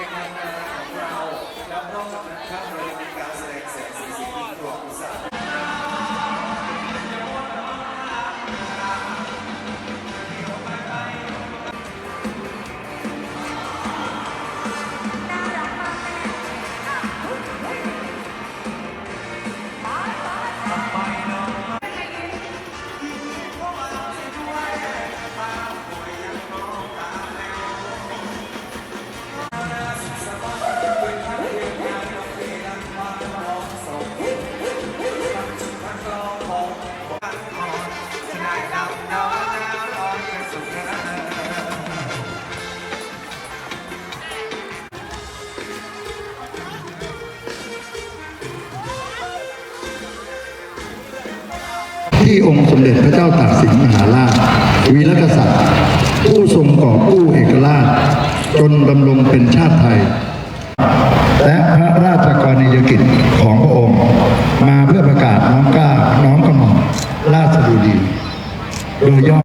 ในงานนานของเราแล้วนอกจากนั้นครับ ที่องค์สมเด็จพระเจ้าตากสินมหาราช วีรกษัตริย์ ผู้ทรงก่อกู้เอกราช จนดำรงเป็นชาติไทย และพระราชกรณียกิจของพระองค์ มาเพื่อประกาศน้อมเกล้าน้อมกระหม่อมราชดุดีโดยย่อ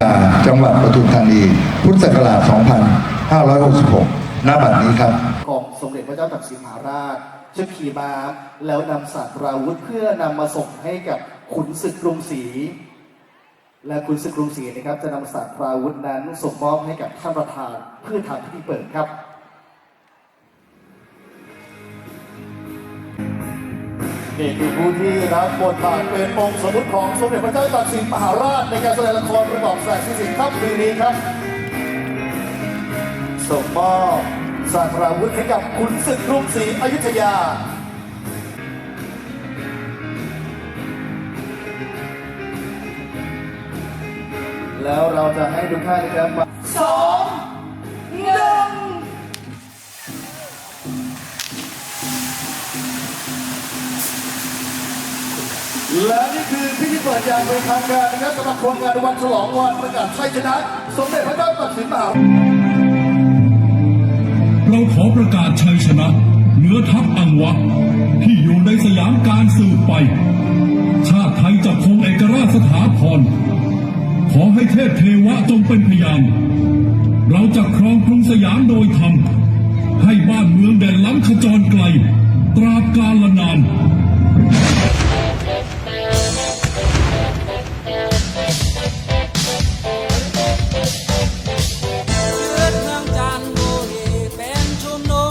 จังหวัดปทุมธานี พุทธศักราช 2566 ณ บัดนี้ครับ ของสมเด็จพระเจ้าตากสินมหาราชจะขี่ม้าแล้วนำสัตราวุธเพื่อนำมาส่งให้กับ ขุนศึกกรุงศรีและขุนศึกกรุงศรีนะครับจะนำสัตราวุธนั้นส่งมอบให้กับท่านประธานเพื่อทำพิธีเปิดครับนี่คือผู้ที่รับบทบาทเป็นองค์สมมุติของสมเด็จพระเจ้าตากสินมหาราชในการแสดงละครประกอบแสงสีสิงค่ำคืนนี้ครับส่งมอบสาราวุธให้กับขุนศึกกรุงศรีอยุธยา แล้วเราจะให้ทุกท่านนะครับสองหนึ่งและนี่คือพิธีเปิดอย่างเป็นทางการนะครับสำหรับโครงการวันฉลองวันประกาศชัยชนะ สมเด็จพระเจ้าตากสินมหาเราขอประกาศชัยชนะเหนือทัพอังวะ ที่อยู่ในสยามการสืบไป ชาติไทยจะคงเอกราชสถาพร อให้เทพเทวะจงเป็นพยาน เราจะครองกรุงสยามโดยธรรม ให้บ้านเมืองเด่นล้ำขจรไกล ตราบกาลนานเลือดเมืองจันทบุรีเป็นชุมนุ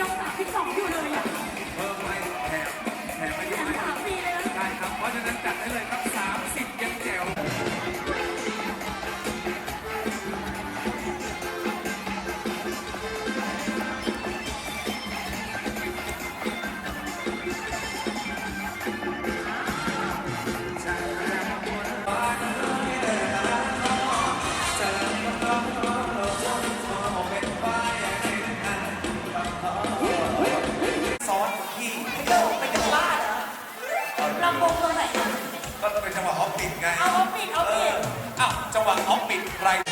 ยังยกสามสิบสองอยู่เลยอะ งตรงไหนอะก็ต้องเป็นจังหวะออฟปิดไง เอาเอาปิดเอาปิดอ้าวจังหวะออฟปิดไร